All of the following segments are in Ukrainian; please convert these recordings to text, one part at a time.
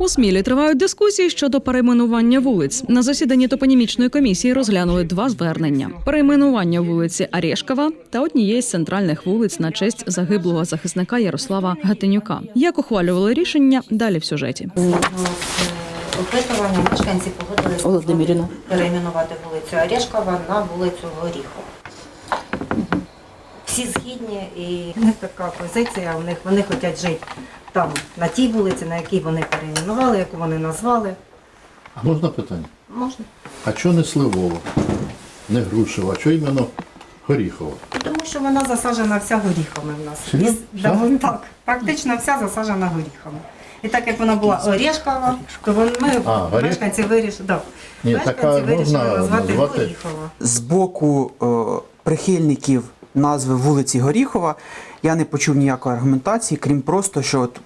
У Смілі тривають дискусії щодо перейменування вулиць. На засіданні топонімічної комісії розглянули два звернення: перейменування вулиці Арешкова та однієї з центральних вулиць на честь загиблого захисника Ярослава Гатинюка. Як ухвалювали рішення далі в сюжеті. опитування мешканці погодилися перейменувати вулицю Орешкова на вулицю Горіхова. Всі згідні і в них така позиція, у них вони хочуть жити там, на тій вулиці, на якій вони перейменували, яку вони назвали. А можна питання? Можна. А чого не Сливова, не Грушева, а чого іменно Горіхова? Тому що вона засаджена вся горіхами в нас. Серйозно? І- Вся да, горіхами? так, практично вся засаджена горіхами. І так як вона була Орешкова, то вон ми А, Горіх- мешканці вирішили, да, Ні, мешканці така вирішили можна назвати назвати? Горіхова. З боку е, прихильників назви вулиці Горіхова я не почув ніякої аргументації, крім просто, що от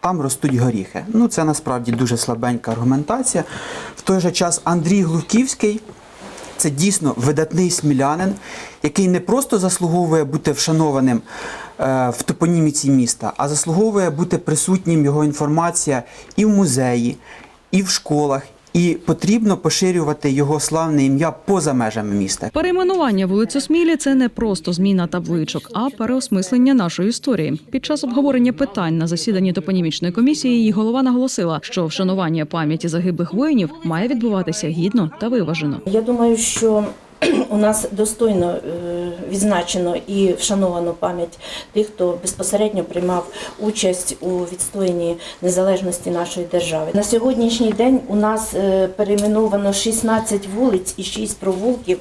там ростуть горіхи. Ну, це насправді дуже слабенька аргументація. В той же час Андрій Глухівський це дійсно видатний смілянин, який не просто заслуговує бути вшанованим е, в топоніміці міста, а заслуговує бути присутнім його інформація і в музеї, і в школах. І потрібно поширювати його славне ім'я поза межами міста. Перейменування вулицю Смілі це не просто зміна табличок, а переосмислення нашої історії. Під час обговорення питань на засіданні топонімічної комісії її голова наголосила, що вшанування пам'яті загиблих воїнів має відбуватися гідно та виважено. Я думаю, що у нас достойно е, відзначено і вшановано пам'ять тих, хто безпосередньо приймав участь у відстоянні незалежності нашої держави. На сьогоднішній день у нас е, перейменовано 16 вулиць і 6 провулків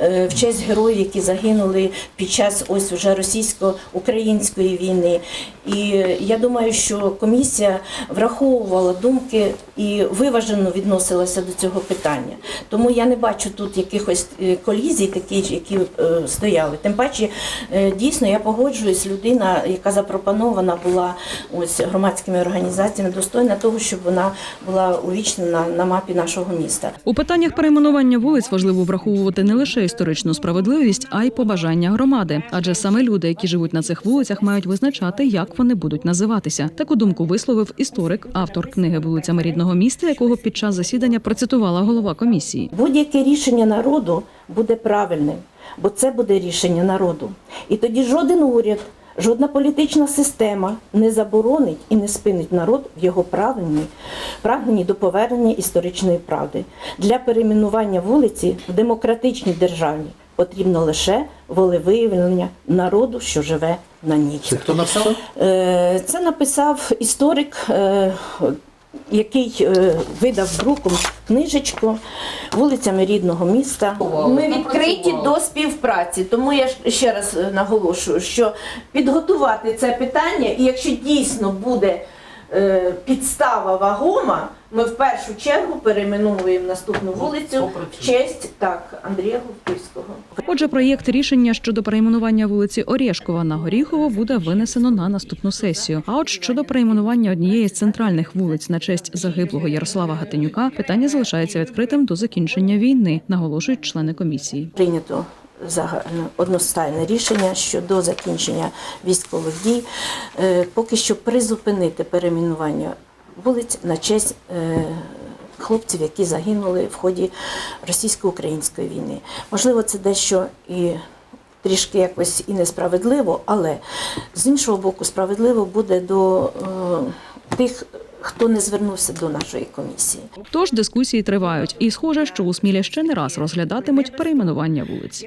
е, в честь героїв, які загинули під час ось уже російсько-української війни. І я думаю, що комісія враховувала думки і виважено відносилася до цього питання. Тому я не бачу тут якихось колізій, такі, які е, стояли. Тим паче, е, дійсно, я погоджуюсь, людина, яка запропонована була ось громадськими організаціями, достойна того, щоб вона була увічнена на мапі нашого міста. У питаннях перейменування вулиць важливо враховувати не лише історичну справедливість, а й побажання громади. Адже саме люди, які живуть на цих вулицях, мають визначати, як вони будуть називатися. Таку думку висловив історик, автор книги Вулицями рідного міста, якого під час засідання процитувала голова комісії. Будь-яке рішення народу буде правильним, бо це буде рішення народу. І тоді жоден уряд, жодна політична система не заборонить і не спинить народ в його прагненні, прагненні до повернення історичної правди. Для перейменування вулиці в демократичній державі потрібно лише волевиявлення народу, що живе на ній. Це хто написав? Е, Це написав історик, е, який е, видав друком книжечку вулицями рідного міста. Ми відкриті до співпраці. Тому я ще раз е, наголошую, що підготувати це питання, і якщо дійсно буде підстава вагома, ми в першу чергу перейменуємо наступну вулицю в честь так Андрія Губківського. Отже, проєкт рішення щодо перейменування вулиці Орєшкова на Горіхово буде винесено на наступну сесію. А от щодо перейменування однієї з центральних вулиць на честь загиблого Ярослава Гатинюка, питання залишається відкритим до закінчення війни, наголошують члени комісії. прийнято одностайне рішення щодо закінчення військових дій. Е, Поки що призупинити перейменування вулиць на честь е, хлопців, які загинули в ході російсько-української війни. Можливо, це дещо і трішки якось і несправедливо, але з іншого боку, справедливо буде до е, тих, хто не звернувся до нашої комісії. Тож дискусії тривають, і схоже, що у Смілі ще не раз розглядатимуть перейменування вулиць.